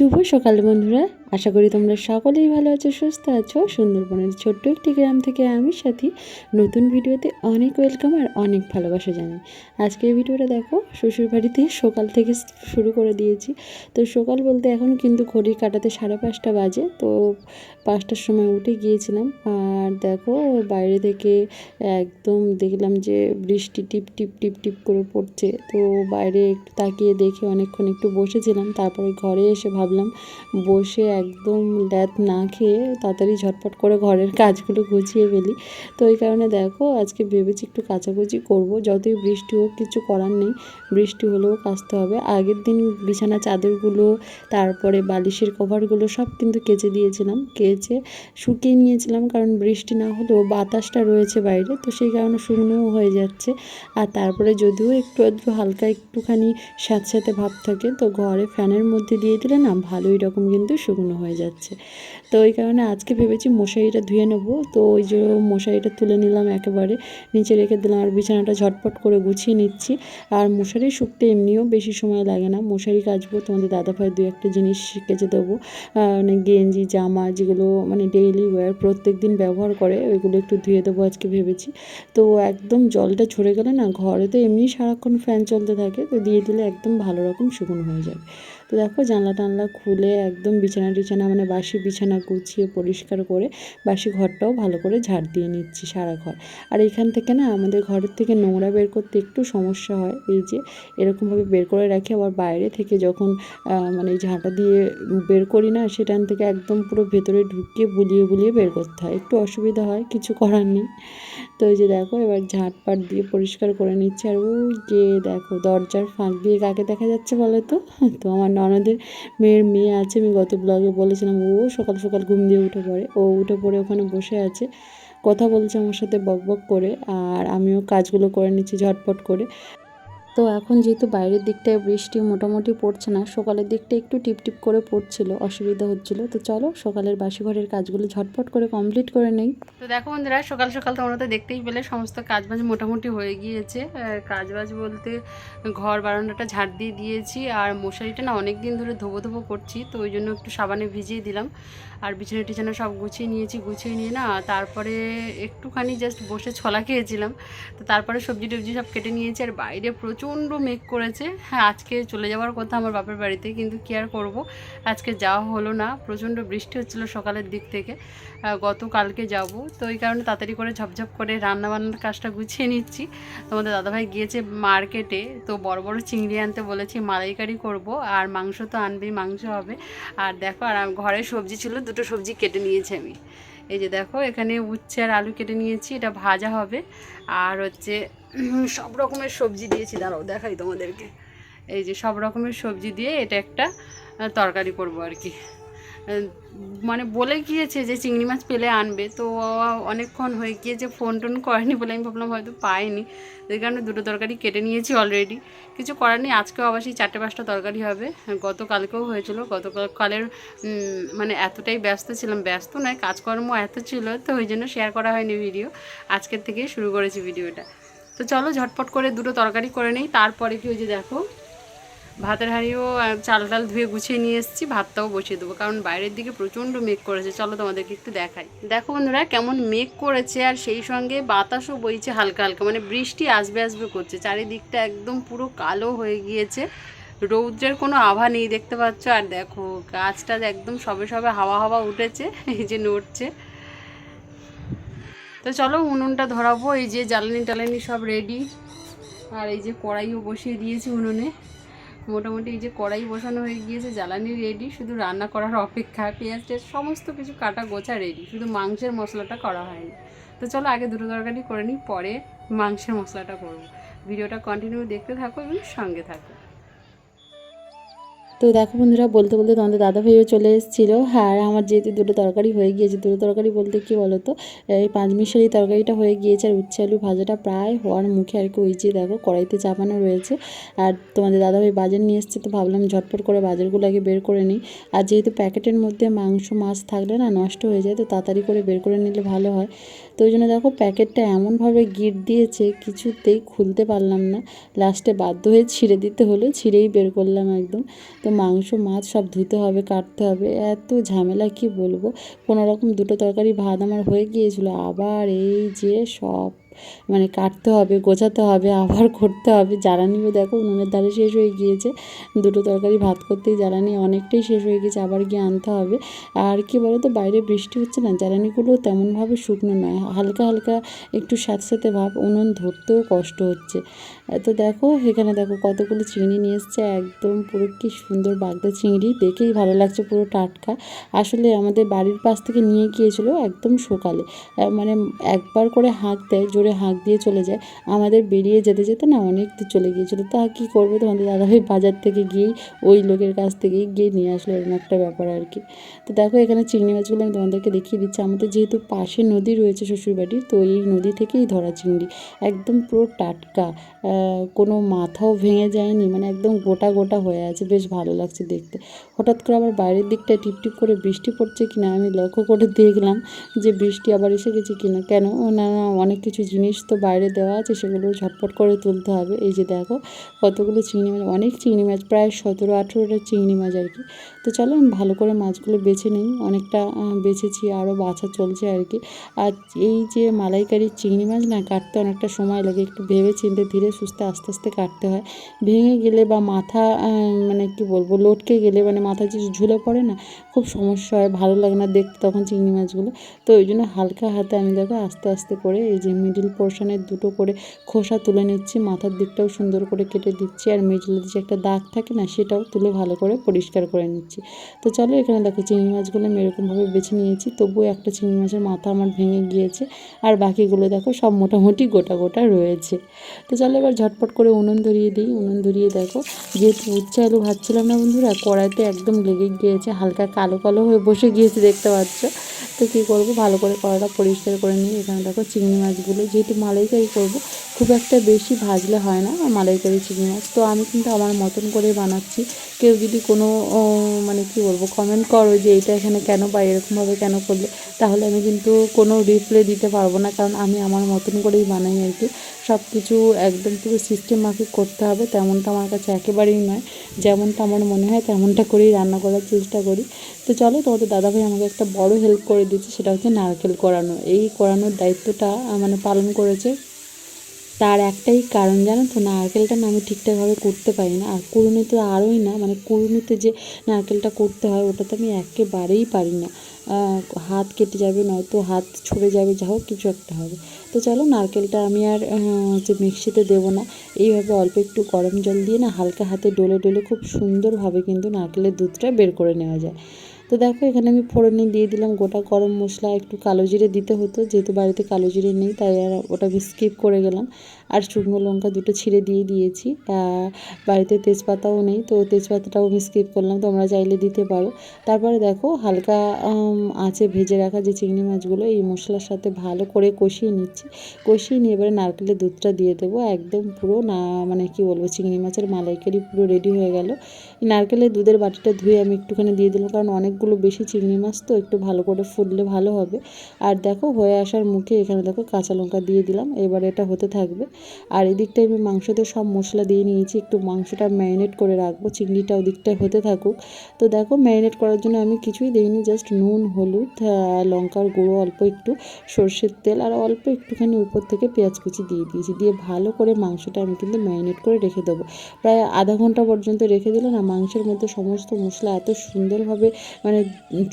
শুভ সকাল বন্ধুরা। আশা করি তোমরা সকলেই ভালো আছো, সুস্থ আছো। সুন্দরবনের ছোট্ট একটি গ্রাম থেকে আমি সাথী। নতুন ভিডিওতে অনেক ওয়েলকাম আর অনেক ভালোবাসা জানাই। আজকের ভিডিওটা দেখো শ্বশুর বাড়িতে সকাল থেকে শুরু করে দিয়েছি। তো সকাল বলতে এখন কিন্তু ঘড়ি কাটাতে সাড়ে পাঁচটা বাজে। তো পাঁচটার সময় উঠে গিয়েছিলাম। আর দেখো, বাইরে থেকে একদম দেখলাম যে বৃষ্টি টিপ টিপ টিপ টিপ করে পড়ছে। তো বাইরে একটু তাকিয়ে দেখে অনেকক্ষণ একটু বসেছিলাম। তারপরে ঘরে এসে ভাবলাম, বসে একদম ল্যাদ না খেয়ে তাড়াতাড়ি ঝটপট করে ঘরের কাজগুলো গুছিয়ে ফেলি। তো এই কারণে দেখো, আজকে ভেবেছি একটু কাচাকুচি করব। যতই বৃষ্টি হোক, কিছু করার নেই। বৃষ্টি হলেও কাচতে হবে। আগের দিন বিছানা চাদরগুলো, তারপরে বালিশের কভারগুলো সব কিন্তু কেচে দিয়েছিলাম। কেচে শুকিয়ে নিয়েছিলাম কারণ বৃষ্টি না হলেও বাতাসটা রয়েছে বাইরে। তো সেই কারণে শুকনোও হয়ে যাচ্ছে। আর তারপরে যদিও একটু আধটু হালকা একটুখানি স্যাঁতস্যাঁতে ভাব থাকে, তো ঘরে ফ্যানের মধ্যে দিয়ে দিলে না ভালোই রকম কিন্তু শুকনো হয়ে যাচ্ছে। তো ওই কারণে আজকে ভেবেছি মশারিটা ধুয়ে নেব। তো ওই যে মশারিটা তুলে নিলাম একেবারে। নিচে রেখে দিলাম আর বিছানাটা ঝটপট করে গুছিয়ে নিচ্ছি। আর মশারি শুকতে এমনিও বেশি সময় লাগে না। মশারি কাচবো, তোমাদের দাদাভাই দু একটা জিনিস কেচে দেবো। মানে গেঞ্জি, জামা যেগুলো মানে ডেইলি ওয়্যার প্রত্যেক দিন ব্যবহার করে, ওইগুলো একটু ধুয়ে দেবো আজকে ভেবেছি। তো একদম জলটা ঝরে গেলে না, ঘরে তো এমনি সারাক্ষণ ফ্যান চলতে থাকে, তো দিয়ে দিলে একদম ভালো রকম শুকনো হয়ে যাবে। তো দেখো জানলা টানলা খুলে একদম বিছানা টিছানা মানে বাসি বিছানা গুছিয়ে পরিষ্কার করে বাসি ঘরটাও ভালো করে ঝাড় দিয়ে নিচ্ছি সারা ঘর। আর এখান থেকে না আমাদের ঘরের থেকে নোংরা বের করতে একটু সমস্যা হয়, এই যে এরকমভাবে বের করে রাখি। আবার বাইরে থেকে যখন মানে ঝাঁটা দিয়ে বের করি না সেখান থেকে একদম পুরো ভেতরে ঢুকিয়ে বুলিয়ে বুলিয়ে বের করতে হয়। একটু অসুবিধা হয়, কিছু করার নেই। তো এই যে দেখো এবার ঝাঁটপাট দিয়ে পরিষ্কার করে নিচ্ছে। আর ওই যে দেখো দরজার ফাঁক দিয়ে কাকে দেখা যাচ্ছে বলো তো? তো আমার ননদের মেয়ের মেয়ে আছে, আমি গত ব্লগে বলেছিলাম, ও সকাল সকাল ঘুম দিয়ে উঠে পড়ে, ও উঠে পড়ে ওখানে বসে আছে, কথা বলছে আমার সাথে বক বক করে, আর আমিও কাজগুলো করে নিচ্ছি ঝটপট করে তো এখন যেহেতু বাইরের দিকটায় বৃষ্টি মোটামুটি পড়ছে না, সকালের দিকটা একটু টিপ টিপ করে পড়ছিল, অসুবিধা হচ্ছিল। তো চলো সকালের বাসি ঘরের কাজগুলো ঝটপট করে কমপ্লিট করে নেই। তো দেখো বন্ধুরা, সকাল সকাল তোমরা তো দেখতেই পেলে সমস্ত কাজবাজ মোটামুটি হয়ে গিয়েছে। কাজবাজ বলতে ঘর বারান্দাটা ঝাড় দিয়ে দিয়েছি, আর মশারিটা না অনেক দিন ধরে ধোবো ধোবো করছি, তো ওই জন্য একটু সাবানে ভিজিয়ে দিলাম। আর বিছানা টিছানা সব গুছিয়ে নিয়েছি, গুছিয়ে নিয়ে না তারপরে একটুখানি জাস্ট বসে ছলা খেয়েছিলাম। তো তারপরে সবজি টবজি সব কেটে নিয়েছি, আর বাইরে প্রচণ্ড মেঘ করেছে। হ্যাঁ আজকে চলে যাওয়ার কথা আমার বাপের বাড়িতে, কিন্তু কি আর করব? আজকে যাওয়া হলো না, প্রচণ্ড বৃষ্টি হচ্ছিল সকালের দিক থেকে। গতকালকে যাব। তো এই কারণে তাড়াতাড়ি করে ঝপঝপ করে রান্না বান্নার কাজটা গুছিয়ে নিচ্ছি। তোমাদের দাদাভাই গিয়েছে মার্কেটে, তো বড় বড় চিংড়ি আনতে বলেছি, মালাইকারি করব, আর মাংস তো আনবেই, মাংস হবে। আর দেখো, আর ঘরে সবজি ছিল, দুটো সবজি কেটে নিয়েছি আমি। এই যে দেখো, এখানে উচ্ছে আর আলু কেটে নিয়েছি, এটা ভাজা হবে। আর হচ্ছে সব রকমের সবজি দিয়েছি, দাঁড়াও দেখাই তোমাদেরকে। এই যে সব রকমের সবজি দিয়ে এটা একটা তরকারি করব আর কি। মানে বলে গিয়েছে যে চিংড়ি মাছ পেলে আনবে। তো অনেকক্ষণ হয়ে গিয়েছে ফোন টোন করেনি বলে আমি ভাবলাম হয়তো পাইনি এই কারণে দুটো তরকারি কেটে নিয়েছি অলরেডি কিছু করার নেই আজকেও আবার সেই চারটে পাঁচটা তরকারি হবে। গতকালকেও হয়েছিল গতকালের উম, মানে এতটাই ব্যস্ত ছিলাম। ব্যস্ত নয় কাজকর্ম এত ছিল তো ওই জন্য শেয়ার করা হয়নি ভিডিও আজকের থেকে শুরু করেছি ভিডিওটা তো চলো ঝটপট করে দুটো তরকারি করে নেই তারপরে কি ওই যে দেখো ভাতের হাঁড়িও চাল টাল ধুয়ে গুছিয়ে নিয়ে এসেছি, ভাতটাও বসিয়ে দেবো। কারণ বাইরের দিকে প্রচণ্ড মেঘ করেছে। চলো তোমাদেরকে একটু দেখাই। দেখো বন্ধুরা, কেমন মেঘ করেছে আর সেই সঙ্গে বাতাসও বইছে হালকা হালকা। মানে বৃষ্টি আসবে আসবে করছে। চারিদিকটা একদম পুরো কালো হয়ে গিয়েছে। রৌদ্রের কোনো আভা নেই দেখতে পাচ্ছ। আর দেখো, গাছটা একদম সবে সবে হাওয়া হাওয়া উঠেছে, এই যে নড়ছে। তো চলো উনুনটা ধরাবো। এই যে জ্বালানি টালানি সব রেডি আর এই যে কড়াইও বসিয়ে দিয়েছি উনুনে। মোটামুটি এই যে কড়াই বসানো হয়ে গিয়েছে, জ্বালানি রেডি শুধু রান্না করার অপেক্ষা, পেঁয়াজ টেয়াজ সমস্ত কিছু কাটা গোছা রেডি শুধু মাংসের মশলাটা করা হয়নি। তো চলো আগে দুটো তরকারি করে নিই, পরে মাংসের মশলাটা করব। ভিডিওটা কন্টিনিউ দেখতে থাকো এবং সঙ্গে থাকো। তো দেখো বন্ধুরা, বলতে বলতে তোমাদের দাদা ভাইও চলে এসেছিল। আর আমার যেহেতু দুটো তরকারি হয়ে গিয়েছে, দুটো তরকারি বলতে কি বলো তো এই পাঁচমিশালি তরকারিটা হয়ে গিয়েছে আর উচ্ছে আলু ভাজাটা প্রায় হওয়ার মুখে আর কি ওই দেখো কড়াইতে চাপানো রয়েছে। আর তোমাদের দাদা ভাই বাজার নিয়ে এসছে, তো ভাবলাম ঝটপট করে বাজারগুলো আগে বের করে নিই। আর যেহেতু প্যাকেটের মধ্যে মাংস, মাছ থাকলে না নষ্ট হয়ে যায়, তো তাড়াতাড়ি করে বের করে নিলে ভালো হয়। তো ওই জন্য দেখো প্যাকেটটা এমনভাবে গিট দিয়েছে, কিছুতেই খুলতে পারলাম না। লাস্টে বাধ্য হয়ে ছিঁড়ে দিতে হলো, ছিঁড়েই বের করলাম একদম। তো মাংস, মাছ সব ধুতে হবে, কাটতে হবে। এত ঝামেলা, কি বলব? কোনো রকম দুটো তরকারি ভাত আমার হয়ে গিয়েছিল। আবার এই যে সব মানে কাটতে হবে, গোছাতে হবে, আবার করতে হবে। জ্বালানিও দেখো উনুনের ধারে শেষ হয়ে গিয়েছে। দুটো তরকারি ভাত করতেই জ্বালানি অনেকটাই শেষ হয়ে গেছে আবার গিয়ে আনতে হবে। আর কি বলো তো বাইরে বৃষ্টি হচ্ছে না, জ্বালানিগুলো তেমনভাবে শুকনো নয়, হালকা হালকা একটু সাথে সাথে ভাব উনুন ধরতেও কষ্ট হচ্ছে। তো দেখো, এখানে দেখো কতগুলো চিংড়ি নিয়ে এসছে, একদম পুরো কি সুন্দর বাগদা চিংড়ি, দেখেই ভালো লাগছে পুরো টাটকা। আসলে আমাদের বাড়ির পাশ থেকে নিয়ে গিয়েছিল একদম সকালে মানে একবার করে হাঁক দেয়, জোরে হাঁক দিয়ে চলে যায়। আমাদের বেরিয়ে যেতে যেতে না অনেক চলে গিয়েছিল। তা কী করবে তোমাদের দাদাভাই বাজার থেকে গিয়েই ওই লোকের কাছ থেকেই গিয়ে নিয়ে আসলো এরকম একটা ব্যাপার আর কি। তো দেখো এখানে চিংড়ি মাছগুলো আমি তোমাদেরকে দেখিয়ে দিচ্ছি। আমাদের যেহেতু পাশে নদী রয়েছে শ্বশুরবাড়ির তো এই নদী থেকেই ধরা চিংড়ি। একদম পুরো টাটকা কোনো মাথাও ভেঙে যায়নি মানে একদম গোটা গোটা হয়ে আছে। বেশ ভালো লাগছে দেখতে। হঠাৎ করে আবার বাইরের দিকটা টিপটিপ করে বৃষ্টি পড়ছে কিনা আমি লক্ষ্য করে দেখলাম যে বৃষ্টি আবার এসে গেছে কিনা। কেন? না, অনেক কিছু জিনিস তো বাইরে দেওয়া আছে, সেগুলো ঝটপট করে তুলতে হবে। এই যে দেখো, কতগুলো চিংড়ি মাছ, অনেক চিংড়ি মাছ, প্রায় সতেরো আঠেরোটা চিংড়ি মাছ আর কি। তো চলো আমি ভালো করে মাছগুলো বেছে নিই, অনেকটা বেছেছি আরও বাছা চলছে আর কি। আর এই যে মালাইকারির চিংড়ি মাছ না, কাটতে অনেকটা সময় লাগে, একটু ভেবে চিনতে, ধীরে সুস্থে, আস্তে আস্তে কাটতে হয়। ভেঙে গেলে বা মাথা মানে কি বলব, লটকে গেলে মানে মাথা যে ঝুলে পড়ে না, খুব সমস্যা হয়, ভালো লাগে না দেখতে তখন চিংড়ি মাছগুলো। তো ওই জন্য হালকা হাতে আমি দেখো, আস্তে আস্তে করে এই যে মিডিল পোর্শনের দুটো করে খোসা তুলে নিচ্ছি, মাথার দিকটাও সুন্দর করে কেটে দিচ্ছি আর মিডিলের যে একটা দাগ থাকে না সেটাও তুলে ভালো করে পরিষ্কার করে নিচ্ছি। তো চলো এখানে দেখো চিংড়ি মাছগুলো আমি এরকমভাবে বেছে নিয়েছি, তবুও একটা চিংড়ি মাছের মাথা আমার ভেঙে গিয়েছে আর বাকিগুলো দেখো সব মোটামুটি গোটা গোটা রয়েছে। তো চলো এবার ঝটপট করে উনুন ধরিয়ে দিই, উনুন ধরিয়ে দেখো, যেহেতু উচ্ছে আলু ভাজছিলাম না বন্ধুরা, কড়াইতে একদম লেগে গিয়েছে, হালকা কালো কালো হয়ে বসে গিয়েছে দেখতে পাচ্ছ। তো কী করব, ভালো করে কড়াটা পরিষ্কার করে নিই এখানে দেখো চিংড়ি মাছগুলো যেহেতু মালাইকারি করব খুব একটা বেশি ভাজলে হয় না মালাইকারি চিংড়ি মাছ। তো আমি কিন্তু আমার মতন করে বানাচ্ছি। কেউ যদি কোনো মানে কি বলব কমেন্ট করো যে এটা এখানে কেন বা এরকমভাবে কেন করলে, তাহলে আমি কিন্তু কোনো রিপ্লাই দিতে পারব না। কারণ আমি আমার মতন করেই বানাই আর কি। সব কিছু একদম পুরো সিস্টেম মাফিক করতে হবে, তেমনটা আমার কাছে একেবারেই নয়। যেমনটা আমার মনে হয় তেমনটা করেই রান্না করার চেষ্টা করি। তো চলো, তোমাদের দাদাভাই আমাকে একটা বড় হেল্প করে দিচ্ছে সেটা হচ্ছে নারকেল করানো। এই করানোর দায়িত্বটা মানে পালন করেছে তার একটাই কারণ জানো তো, নারকেলটা না আমি ঠিকঠাকভাবে করতে পারি না। আর কুড়ুনি তো আরোই না মানে কুড়ুনিতে যে নারকেলটা করতে হয়, ওটা তো আমি একেবারেই পারি না। হাত কেটে যাবে, নয়তো হাত ছড়ে যাবে, যা হোক, কিছু একটা হবে। তো চলো, নারকেলটা আমি আর হচ্ছে মিক্সিতে দেবো না। এইভাবে অল্প একটু গরম জল দিয়ে না, হালকা হাতে ডলে ডলে খুব সুন্দরভাবে কিন্তু নারকেলের দুধটা বের করে নেওয়া যায়। তো দেখো, এখানে আমি ফোড়নে দিয়ে দিলাম গোটা গরম মশলা, একটু কালো জিরে দিতে হতো, যেহেতু বাড়িতে কালো জিরে নেই, তাই আর ওটা স্কিপ করে গেলাম। আর শুকনো লঙ্কা দুটো ছিঁড়ে দিয়ে দিয়েছি। বাড়িতে তেজপাতাও নেই, তো তেজপাতাটাও আমি স্কিপ করলাম, তোমরা চাইলে দিতে পারো। তারপরে দেখো, হালকা আঁচে ভেজে রাখা যে চিংড়ি মাছগুলো, এই মশলার সাথে ভালো করে কষিয়ে নিচ্ছি। কষিয়ে নিয়ে এবারে নারকেলের দুধটা দিয়ে দেবো, একদম পুরো না মানে কি বলব, চিংড়ি মাছের মালাইকারি পুরো রেডি হয়ে গেল। নারকেলের দুধের বাটিটা ধুয়ে আমি একটুখানি দিয়ে দিলাম, কারণ অনেকগুলো বেশি চিংড়ি মাছ, তো একটু ভালো করে ফুটলে ভালো হবে। আর দেখো, হয়ে আসার মুখে এখানে দেখো কাঁচা লঙ্কা দিয়ে দিলাম, এবার এটা হতে থাকবে। আর এদিকটায় আমি মাংসতে সব মশলা দিয়ে নিয়েছি, একটু মাংসটা ম্যারিনেট করে রাখব চিংড়িটা ওদিকটায় হতে থাকুক। তো দেখো, ম্যারিনেট করার জন্য আমি কিছুই দিইনি জাস্ট নুন, হলুদ লঙ্কার গুঁড়ো, অল্প একটু সর্ষের তেল আর অল্প একটুখানি উপর থেকে পেঁয়াজ কুচি দিয়ে দিয়েছি। দিয়ে ভালো করে মাংসটা আমি কিন্তু ম্যারিনেট করে রেখে দেবো। প্রায় আধা ঘণ্টা পর্যন্ত রেখে দিলে না, মাংসের মধ্যে সমস্ত মশলা এত সুন্দরভাবে মানে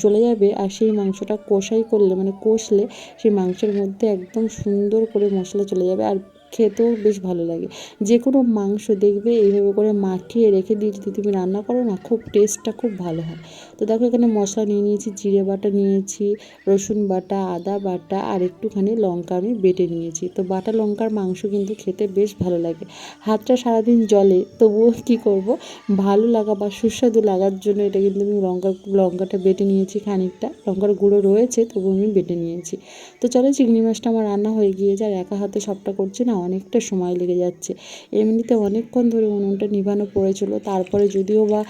চলে যাবে আর সেই মাংসটা কষাই করলে মানে কষলে সেই মাংসের মধ্যে একদম সুন্দর করে মশলা চলে যাবে। আর খেতেও বেশ ভালো লাগে। যে কোনো মাংস দেখবে, এইভাবে করে মাখিয়ে রেখে দিয়ে যদি তুমি রান্না করো না, খুব টেস্টটা খুব ভালো হয়। তো দেখো এখানে মশলা নিয়ে নিয়েছি, জিরে বাটা নিয়েছি, রসুন বাটা, আদা বাটা আর একটুখানি লঙ্কা আমি বেটে নিয়েছি। তো বাটা, লঙ্কার মাংস কিন্তু খেতে বেশ ভালো লাগে। হাতটা সারাদিন জলে, তবুও কী করব? ভালো লাগা বা সুস্বাদু লাগার জন্য এটা কিন্তু আমি লঙ্কা লঙ্কাটা বেটে নিয়েছি খানিকটা। লঙ্কার গুঁড়ো রয়েছে তবু আমি বেটে নিয়েছি। তো চলো চিংড়ি মাছটা আমার রান্না হয়ে গিয়েছে আর একা হাতে সবটা করছি না অনেকটা সময় লেগে যাচ্ছে। এমনিতে অনেকক্ষণ ধরে উনুনটা নিভানো পড়েছিল। তারপরে যদিও বা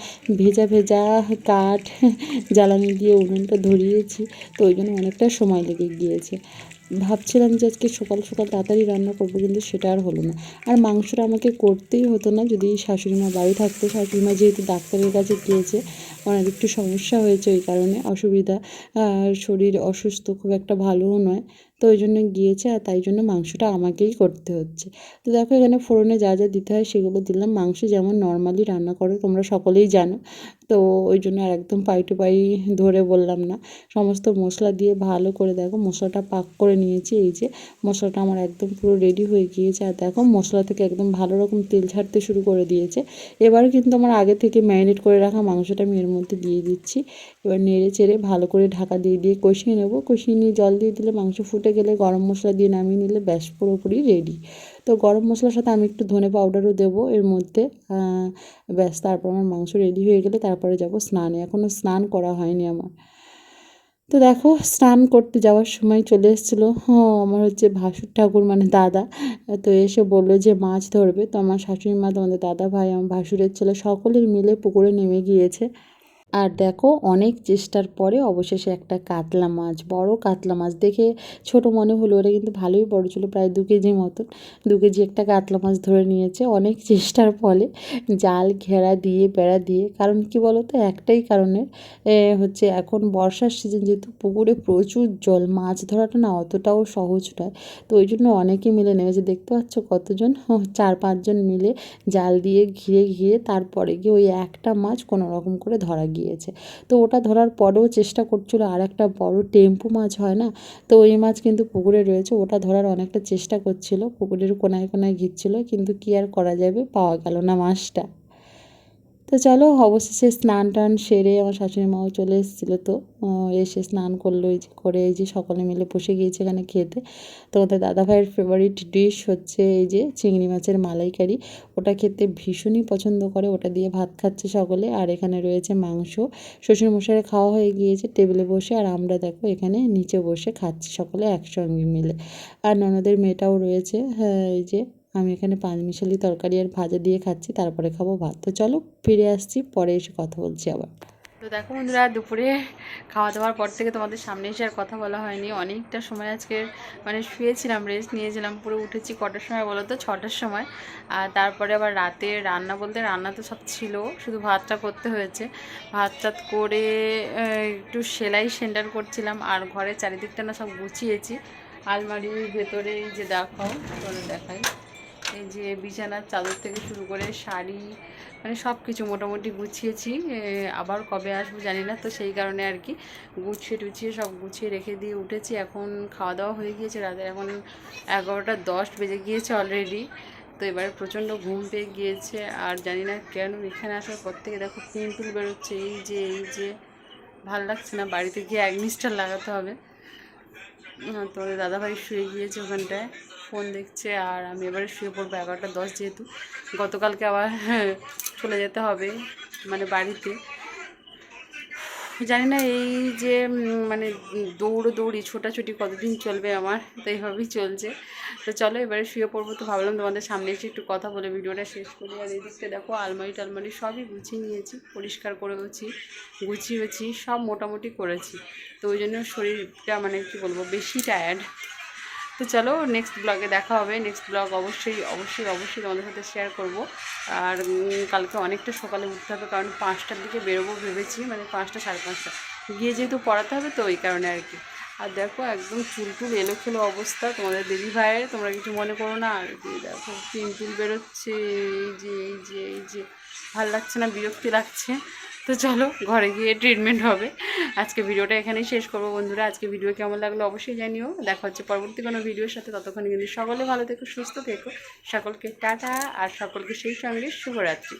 ভেজা ভেজা কাঠ জ্বালানি দিয়ে উনুনটা ধরিয়েছি, তো ওই জন্য অনেকটা সময় লেগে গিয়েছে। ভাবছিলাম যে আজকে সকাল সকাল তাড়াতাড়ি রান্না করব, কিন্তু সেটা আর হলো না। আর মাংসটা আমাকে করতেই হতো না, যদি শাশুড়ি মা বাড়ি থাকতো। শাশুড়ি মা যেহেতু ডাক্তারের কাছে গিয়েছে, ওনার একটু সমস্যা হয়েছে ওই কারণে অসুবিধা। শরীর অসুস্থ খুব একটা ভালোও নয়। তো ওই জন্য গিয়েছে আর তাই জন্য মাংসটা আমাকেই করতে হচ্ছে। তো দেখো এখানে ফোড়নে যা যা দিতে হয় সেগুলো দিলাম। মাংস যেমন নর্মালি রান্না করো তোমরা সকলেই জানো। তো ওই জন্য আর একদম পাই টু পাই ধরে বললাম না। সমস্ত মশলা দিয়ে ভালো করে দেখো মশলাটা পাক করে নিয়েছি। এই যে মশলাটা আমার একদম পুরো রেডি হয়ে গিয়েছে। আর দেখো মশলা থেকে একদম ভালো রকম তেল ছাড়তে শুরু করে দিয়েছে। এবার কিন্তু আমার আগে থেকে ম্যারিনেট করে রাখা মাংসটা আমি এর মধ্যে দিয়ে দিচ্ছি। এবার নেড়ে চেড়ে ভালো করে ঢাকা দিয়ে দিয়ে কষিয়ে নেব। কষিয়ে নিয়ে জল দিয়ে দিলে মাংস ফুটে গেলে গরম মশলা দিয়ে নামিয়ে নিলে ব্যাস পুরোপুরি রেডি তো গরম মশলার সাথে আমি একটু ধনে পাউডারও দেবো, এর মধ্যে ব্যাস তারপর আমার মাংস রেডি হয়ে গেলে তারপরে যাব স্নানে। এখনও স্নান করা হয়নি আমার। তো দেখো, স্নান করতে যাওয়ার সময় চলে এসেছিল আমার হচ্ছে ভাসুর ঠাকুর মানে দাদা। তো এসে বলল যে মাছ ধরবে। তো আমার শাশুড়ি মা, তোমাদের দাদা ভাই, আমার ভাসুরের ছেলে সকলের মিলে পুকুরে নেমে গিয়েছে। আর দেখো, অনেক চেষ্টার পরে অবশেষে একটা কাতলা মাছ, বড় কাতলা মাছ। দেখে ছোট মনে হলো, ওরা কিন্তু ভালোই বড় ছিল, প্রায় দু কেজি মতন। দু কেজি একটা কাতলা মাছ ধরে নিয়েছে। অনেক চেষ্টার ফলে জাল ঘেরা দিয়ে, বেড়া দিয়ে, কারণ কি বলো তো একটাই কারণে হচ্ছে এখন বর্ষার সিজন যেহেতু পুকুরে প্রচুর জল, মাছ ধরাটা না অতটাও সহজ নয়। তো ওই জন্য অনেকে মিলে নেমেছে। দেখতে পাচ্ছ কতজন? চার, পাঁচজন মিলে জাল দিয়ে ঘিরে ঘিরে তারপরে গিয়ে ওই একটা মাছ কোনো রকম করে ধরা গিয়েছে। তো ওটা ধরার পরেও চেষ্টা করছিল আর একটা বড় টেম্পু মাছ, হয় না? তো ওই মাছ কিন্তু পুকুরে রয়েছে, ওটা ধরার অনেকটা চেষ্টা করছিল, পুকুরের কোনায় কোনায় ঘিরছিল, কিন্তু কী আর করা যাবে? পাওয়া গেল না মাছটা। তো চলো অবশেষে স্নান টান সেরে আমার শাশুড়ি মাও চলে এসেছিল তো এসে স্নান করল, এই যে করে এই যে সকলে মিলে বসে গিয়েছে এখানে খেতে। তোমাদের দাদা ভাইয়ের ফেভারিট ডিশ হচ্ছে এই যে চিংড়ি মাছের মালাইকারি। ওটা খেতে ভীষণই পছন্দ করে, ওটা দিয়ে ভাত খাচ্ছে সকলে। আর এখানে রয়েছে মাংস। শ্বশুর মশাইয়ের খাওয়া হয়ে গিয়েছে টেবিলে বসে, আর আমরা দেখো এখানে নিচে বসে খাচ্ছি সকলে একসঙ্গে মিলে। আর ননদের মেয়েটাও রয়েছে হ্যাঁ এই যে আমি এখানে পাঁচমিশালি তরকারি আর ভাজা দিয়ে খাচ্ছি, তারপরে খাব ভাত। তো চলো ফিরে আসছি, পরে এসে কথা বলছি আবার। তো দেখো বন্ধুরা, দুপুরে খাওয়া দাওয়ার পর থেকে তোমাদের সামনে এসে আর কথা বলা হয়নি। অনেকটা সময় আজকে মানে শুয়েছিলাম রেস্ট নিয়েছিলাম, পুরো উঠেছি কটার সময় বলো তো? ছটার সময়। আর তারপরে আবার রাতে রান্না বলতে রান্না তো সব ছিল, শুধু ভাতটা করতে হয়েছে। ভাত টাত করে একটু সেলাই সেন্টার করছিলাম, আর ঘরের চারিদিকটা না সব গুছিয়েছি। আলমারির ভেতরে যে দেখাও, চলো দেখাই। এই যে বিছানার চাদর থেকে শুরু করে শাড়ি মানে সব কিছু মোটামুটি গুছিয়েছি। আবার কবে আসব জানি না, তো সেই কারণে আর কি গুছিয়ে টুছিয়ে সব গুছিয়ে রেখে দিয়ে উঠেছি। এখন খাওয়া দাওয়া হয়ে গিয়েছে রাতে এখন এগারোটা দশ বেজে গিয়েছে অলরেডি তো এবারে প্রচণ্ড ঘুম পেয়ে গিয়েছে, আর জানি না কেন এখানে আসার পর থেকে দেখো পিম্পল বেরোচ্ছে, এই যে এই যে। ভালো লাগছে না, বাড়িতে গিয়ে অ্যাগনিস্টার লাগাতে হবে। তোমাদের দাদাভাই শুয়ে গিয়েছে ওখানটায়। ফোন দেখছে আর আমি এবারে শুয়ে পড়ব এগারোটা দশ যেহেতু। গতকালকে আবার চলে যেতে হবে মানে বাড়িতে। জানি না এই যে মানে দৌড়ো দৌড়ি, ছোটাছুটি কতদিন চলবে আমার তো এইভাবেই চলছে। তো চলো এবারে শুয়ে পড়ব তো ভাবলাম তোমাদের সামনে এসে একটু কথা বলে ভিডিওটা শেষ করি। আর এই দিকটা দেখো আলমারি টালমারি সবই গুছিয়ে নিয়েছি, পরিষ্কার করেওছি গুছিয়েছি সব মোটামুটি করেছি। তো ওই জন্য শরীরটা মানে কি বলব, বেশি টায়ার্ড তো চলো নেক্সট ব্লগে দেখা হবে। নেক্সট ব্লগ অবশ্যই অবশ্যই অবশ্যই তোমাদের সাথে শেয়ার করব। আর কালকে অনেকটা সকালে উঠতে হবে কারণ পাঁচটার দিকে বেরোবো ভেবেছি মানে পাঁচটা, সাড়ে পাঁচটা। গিয়ে যেহেতু পড়াতে হবে তো ওই কারণে আর কি। আর দেখো একদম চুল টুল এলো খেলো অবস্থা তোমাদের দিদি ভাইয়ের, তোমরা কিছু মনে করো না। আর কি দেখো পিম্পুল বেরোচ্ছে, এই যে এই যে এই যে। ভালো লাগছে না, বিরক্তি লাগছে। তো চলো ঘরে গিয়ে ট্রিটমেন্ট হবে। আজকে ভিডিওটা এখানেই শেষ করব। বন্ধুরা, আজকে ভিডিও কেমন লাগল অবশ্যই জানিও। দেখা হচ্ছে পরবর্তী কোনো ভিডিওর সাথে। ততক্ষণ কিন্তু সকলে ভালো থেকো, সুস্থ থেকো। সকলকে টাটা, আর সকলকে সেই সঙ্গে শুভরাত্রি।